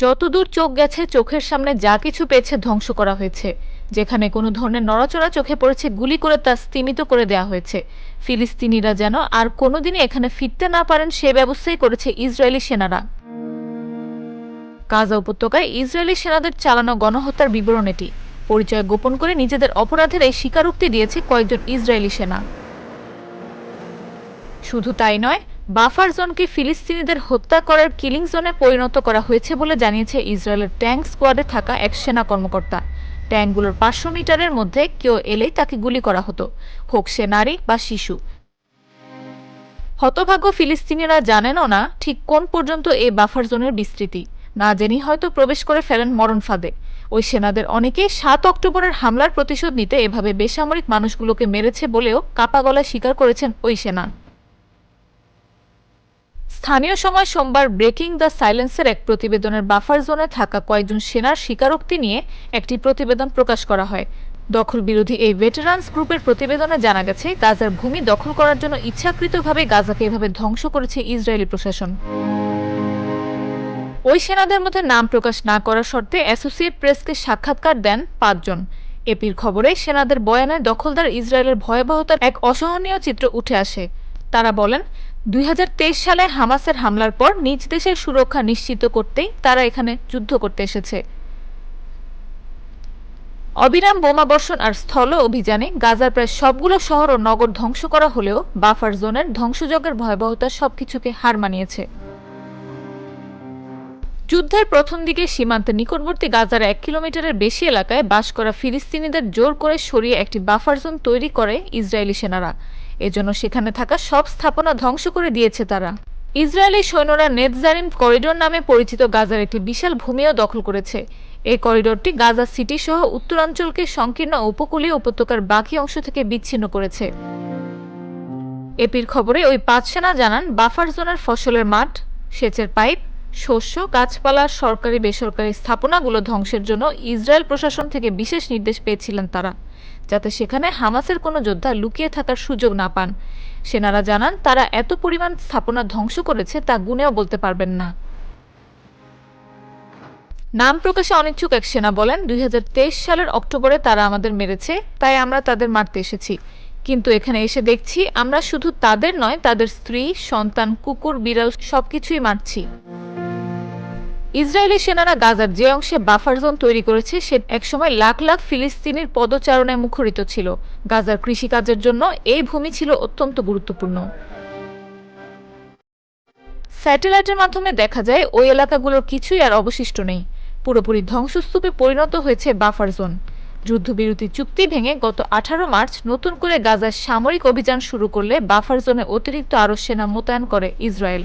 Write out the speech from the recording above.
যতদূর চোখ গেছে, চোখের সামনে যা কিছু পেয়েছে ধ্বংস করা হয়েছে। যেখানে কোনো ধরনের নড়াচড়া চোখে পড়েছে, গুলি করে তা স্তিমিত করে দেওয়া হয়েছে। ফিলিস্তিনিরা যেন আর কোনোদিনই এখানে ফিরতে না পারেন, সে ব্যবস্থাই করেছে ইসরায়েলি সেনারা। গাজা উপত্যকায় ইসরায়েলি সেনাদের চালানো গণহত্যার বিবরণ এটি। পরিচয় গোপন করে নিজেদের অপরাধের এই স্বীকারোক্তি দিয়েছে কয়েকজন ইসরায়েলি সেনা। শুধু তাই নয় বাফার জোনকে ফিলিস্তিনিদের হত্যা করার কিলিং জোনে পরিণত করা হয়েছে বলে জানিয়েছে ইসরায়েলের ট্যাঙ্ক স্কোয়াডে থাকা এক সেনা কর্মকর্তা। ট্যাঙ্কগুলোর পাঁচশো মিটারের মধ্যে কেউ এলেই তাকে গুলি করা হতো, হোক সে নারী বা শিশু। হতভাগ্য ফিলিস্তিনিরা জানেনও না ঠিক কোন পর্যন্ত এই বাফার জোনের বিস্তৃতি। না জেনেই হয়তো প্রবেশ করে ফেলেন মরণ ফাঁদে। ওই সেনাদের অনেকেই সাত অক্টোবরের হামলার প্রতিশোধ নিতে এভাবে বেসামরিক মানুষগুলোকে মেরেছে বলেও কাপা গলায় স্বীকার করেছেন ওই সেনা। স্থানীয় সময় সোমবার ব্রেকিং দ্য সাইলেন্সের এক প্রতিবেদনের বাফার জোনে থাকা কয়েকজন সেনার স্বীকারোক্তি নিয়ে একটি প্রতিবেদন প্রকাশ করা হয়। দখল বিরোধী এই ভেটেরান্স গ্রুপের প্রতিবেদনে জানা গেছে, গাজার ভূমি দখল করার জন্য ইচ্ছাকৃতভাবে গাজাকে এভাবে ধ্বংস করেছে ইসরায়েলি প্রশাসন। ওই সেনাদের মধ্যে নাম প্রকাশ না করার শর্তে অ্যাসোসিয়েট প্রেসকে সাক্ষাৎকার দেন পাঁচজন। এপির খবরে সেনাদের বয়ানে দখলদার ইসরায়েলের ভয়াবহতার এক অসহনীয় চিত্র উঠে আসে। তারা বলেন দুই হাজার তেইশ সালে হামাসের হামলার পর নিজ দেশের সুরক্ষা নিশ্চিত করতেই তারা এখানে যুদ্ধ করতে এসেছে। অবিরাম বোমাবর্ষণ আর স্থল অভিযানে গাজার প্রায় সবগুলো শহর ও নগর ধ্বংস করা হলেও বাফার জোনের ধ্বংসযজ্ঞের ভয়াবহতা সবকিছুকে হার মানিয়েছে। যুদ্ধের প্রথম দিকে সীমান্তের নিকটবর্তী গাজার এক কিলোমিটারের বেশি এলাকায় বাস করা ফিলিস্তিনিদের জোর করে সরিয়ে একটি বাফার জোন তৈরি করে ইসরায়েলি সেনারা। এজন্য সেখানে থাকা সব স্থাপনা ধ্বংস করে দিয়েছে তারা। ইসরায়েলি সৈন্যরা নেতজারিম করিডোর নামে পরিচিত গাজার একটি বিশাল ভূমিও দখল করেছে। এই করিডোরটি গাজা সিটি সহ উত্তরাঞ্চলকে সংকীর্ণ উপকূলীয় উপত্যকার বাকি অংশ থেকে বিচ্ছিন্ন করেছে। এপির খবরে ওই পাঁচ সেনা জানান, বাফার জোনের ফসলের মাঠ, সেচের পাইপ, শস্য, গাছপালা সরকারি বেসরকারি স্থাপনাগুলো ধ্বংসের জন্য ইসরায়েল প্রশাসন থেকে বিশেষ নির্দেশ পেয়েছিলেন তারা। যাতে সেখানে হামাসের কোনো যোদ্ধা লুকিয়ে থাকার সুযোগ না পান। সেনারা জানান, তারা এত পরিমাণ স্থাপনা ধ্বংস করেছে তা গুনেও বলতে পারবেন না। নাম প্রকাশে অনিচ্ছুক এক সেনা বলেন, দুই হাজার তেইশ সালের অক্টোবরে তারা আমাদের মেরেছে, তাই আমরা তাদের মারতে এসেছি। কিন্তু এখানে এসে দেখছি, আমরা শুধু তাদের নয়, তাদের স্ত্রী, সন্তান, কুকুর, বিড়াল সবকিছুই মারছি। ইসরায়েলি সেনারা গাজার যে অংশে বাফার জোন তৈরি করেছে, সে একসময় লাখ লাখ ফিলিস্তিনির পদচারণায় মুখরিত ছিল। গাজার কৃষিকাজের জন্য এই ভূমি ছিল অত্যন্ত গুরুত্বপূর্ণ। স্যাটেলাইটের মাধ্যমে দেখা যায়, ওই এলাকাগুলোর কিছুই আর অবশিষ্ট নেই। পুরোপুরি ধ্বংসস্তূপে পরিণত হয়েছে বাফার জোন। যুদ্ধবিরতি চুক্তি ভেঙে গত আঠারো মার্চ নতুন করে গাজার সামরিক অভিযান শুরু করলে বাফার জোনে অতিরিক্ত আরও সেনা মোতায়েন করে ইসরায়েল।